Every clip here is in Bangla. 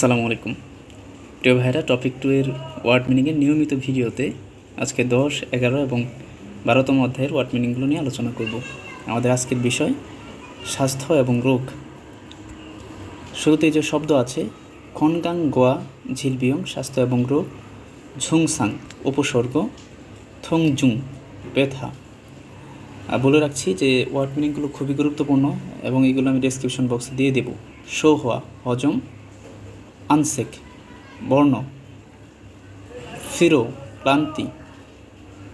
আসসালামু আলাইকুম। প্রিয় ভাইরা টপিক টু এর ওয়ার্ড মিনিংয়ের নিয়মিত ভিডিওতে আজকে দশ, এগারো এবং বারোতম অধ্যায়ের ওয়ার্ড মিনিংগুলো নিয়ে আলোচনা করব। আমাদের আজকের বিষয় স্বাস্থ্য এবং রোগ। শুরুতে যে শব্দ আছে, খনগাং গোয়া, ঝিলবিয়ং, স্বাস্থ্য এবং রোগ, ঝুংসাং, উপসর্গ, থংজুং, ব্যথা। বলে রাখছি যে ওয়ার্ড মিনিংগুলো খুবই গুরুত্বপূর্ণ এবং এগুলো আমি ডেসক্রিপশন বক্সে দিয়ে দেব। শো হওয়া, হজম আনসেক, বর্ণ, ফিরো, ক্লান্তি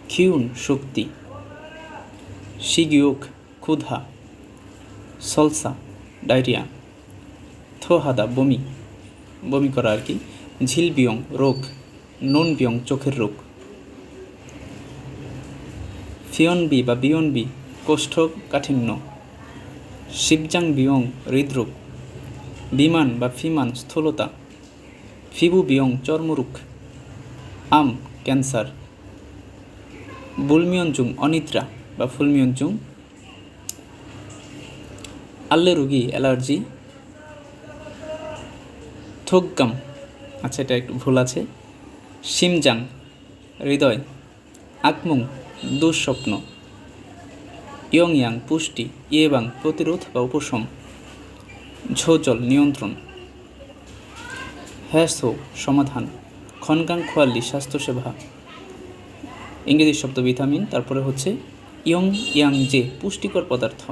খিউন শক্তি, শিগিয়োক, ক্ষুধা, সলসা, ডায়রিয়া, থোহাদা, বমি বমি করা আর কি, ঝিল বিয়ং, রোগ, নুন বিয়ং, চোখের রোগ। ফিয়ন বি বা বিয়ন বি কোষ্ঠকাঠিন্য শিবজাং বিয়ং, হৃদরোগ, বিমান বা ফিমান, স্থূলতা। ফিবু বিয়ং চর্মরোগ আম, ক্যান্সার। বুলমিয়নজুং অনিদ্রা বা ফুলমিয়নজুং আল্লে রুগী, অ্যালার্জি। থোকগাম আচ্ছা এটা একটু ভুল আছে। শিমজাং, হৃদয়। আকমুং, দুঃস্বপ্ন। ইয়ং ইয়াং পুষ্টি। ইয়েবাং, প্রতিরোধ বা উপশম। ঝোজল, নিয়ন্ত্রণ। হ্যাসো সমাধান। খনগাং খোয়াল্লি স্বাস্থ্যসেবা ইংরেজি শব্দ ভিটামিন, তারপরে হচ্ছে ইয়ং ইয়াং জে পুষ্টিকর পদার্থ।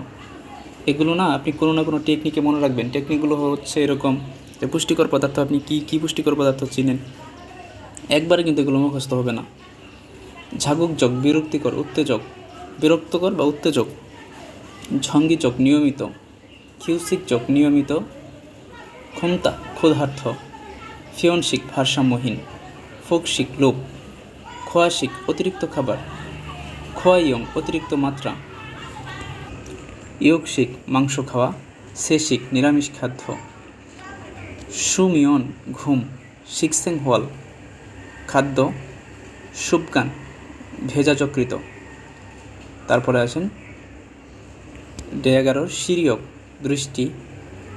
এগুলো না, আপনি কোনো না কোনো টেকনিকে মনে রাখবেন। টেকনিকগুলো হচ্ছে এরকম যে, পুষ্টিকর পদার্থ, আপনি কী কী পুষ্টিকর পদার্থ চিনেন? একবারে কিন্তু এগুলো মুখস্থ হবে না। ঝাগুকজক বিরক্তিকর, উত্তেজক, বিরক্তকর বা উত্তেজক, ঝঙ্গি ঝঙ্গিচক নিয়মিত কিউসিকচক নিয়মিত, ক্ষমতা, ক্ষুধার্থ। ফিয়নশিক ভারসাম্যহীন, ফোকশিক লোভ, খোয়াশিক অতিরিক্ত খাবার, খোয়াইয়ং অতিরিক্ত মাত্রা ইয়োগশিক মাংস খাওয়া, সেশিক নিরামিষ খাদ্য, সুমিয়ন ঘুম সিক্সেং হল খাদ্য, সুবগান ভেজাচকৃত। তারপরে আছেন ডে সিরিয়ক দৃষ্টি,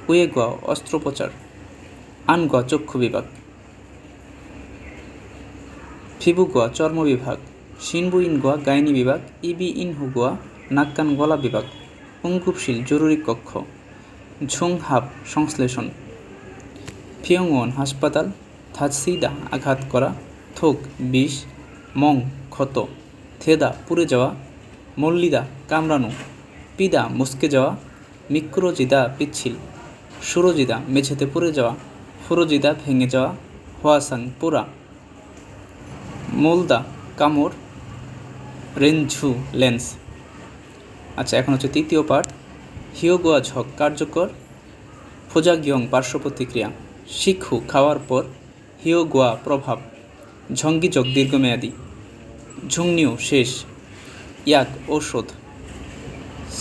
উয়েগুয়া অস্ত্রোপচার। আনগুয়া চক্ষু বিভাগ। ফিবুগুয়া চর্ম বিভাগ। সিনবু ইনগুয়া গাইনি বিভাগ। ইবি ইনহুগুয়া নাক্কান গলা বিভাগ। অঙ্কুপশীল জরুরি কক্ষ। ঝুংহাব সংশ্লেষণ। ফিয়ংওয়ান হাসপাতাল। থাতসিদা আঘাত করা। থোক বিষ। মং ক্ষত। থেদা পুড়ে যাওয়া। মল্লিদা কামড়ানো। পিদা মুসকে যাওয়া। মিক্রোজিদা পিচ্ছিল। সুরজিদা মেঝেতে পড়ে যাওয়া। ফুরজিদা ভেঙে যাওয়া হোয়াসাং পোড়া মোলদা কামড় রেনঝু লেন্স। আচ্ছা এখন হচ্ছে তৃতীয় পার্ট। হিয়োগোয়া ঝক কার্যকর ফোজাগিয়ং পার্শ্ব প্রতিক্রিয়া শিখু খাওয়ার পর হিয়োগোয়া প্রভাব ঝঙ্গিজক দীর্ঘমেয়াদী। ঝুংনিও শেষ, ইয়াক ঔষধ।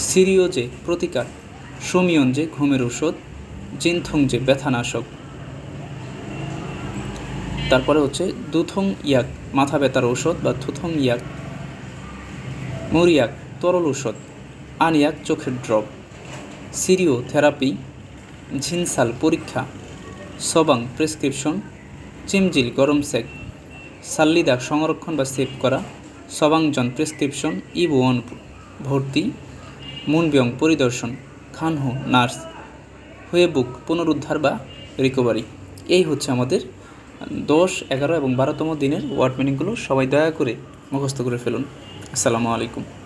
সিরিওজে প্রতিকার, সুমিয়ন যে ঘুমের ঔষধ, জিনথং যে ব্যথানাশক। তারপরে হচ্ছে দুথং ইয়াক, মাথা ব্যথার ঔষধ বা থুথং ইয়াক মরিয়াক তরল ঔষধ আনিয়াক চোখের ড্রপ সিরিও থেরাপি ঝিনসাল পরীক্ষা, সবাং প্রেসক্রিপশন, চিমজিল গরম সেক, সাল্লিদা সংরক্ষণ বা সেভ করা সবাংজন প্রেসক্রিপশন ইবুয়ন ভর্তি, মুনবিয়ং পরিদর্শন, খানহু নার্স, হুয়েবুক পুনরুদ্ধার বা রিকভারি। এই হচ্ছে আমাদের দশ, এগারো এবং বারোতম দিনের ওয়ার্ড মিনিংগুলো সবাই দয়া করে মুখস্থ করে ফেলুন। আসসালামু আলাইকুম।